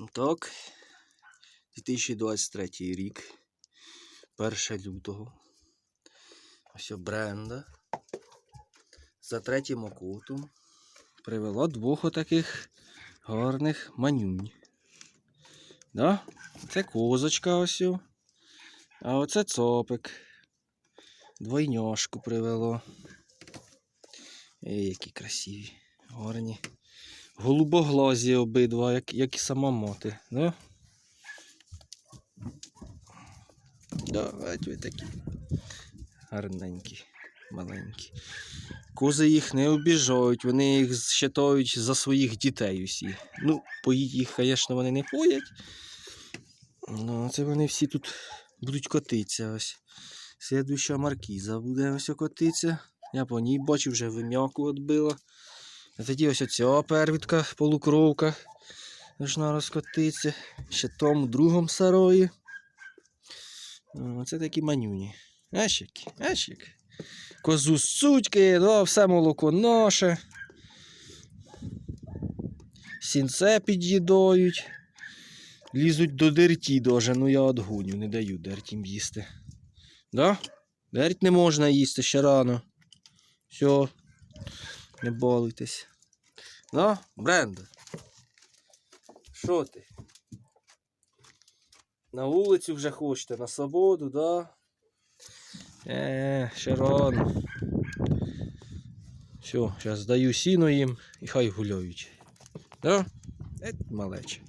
Ну Так. 2023 рік. 1 лютого. Ось бренда. За третім окутом привело двох отаких гарних манюнь. Да? Це козочка ось. А оце цопик. Двойняшку привело. Ей, які красиві, гарні. Голубоглазі обидва, як, як і сама мати, да? Да, ось ви такі. Гарненькі, маленькі. Кози їх не обіжають, вони їх вважають за своїх дітей усі. Ну, поїть їх, звісно, вони не поять. Ну, це вони всі тут будуть котитися ось. Слідуща маркіза буде ось котитися. Я по ній бачу, вже вим'яку відбила. Тоді ось оця первітка, полукровка. Должна розкотитися. Ще тому другому сарої. О, Це такі манюні. Які, аж. Козу з цутьки, да, все молоко наше. Сінце під'їдають. Лізуть до дерті даже, ну я отгоню, не даю дертім їсти. Да? Дерть не можна їсти ще рано. Все. Не балуйтесь. Да, Бренда. Що ти? На вулицю вже хочете, на свободу, да? Е, ще рано. Все, зараз даю сіно їм і хай гуляють. Да? Е, малече.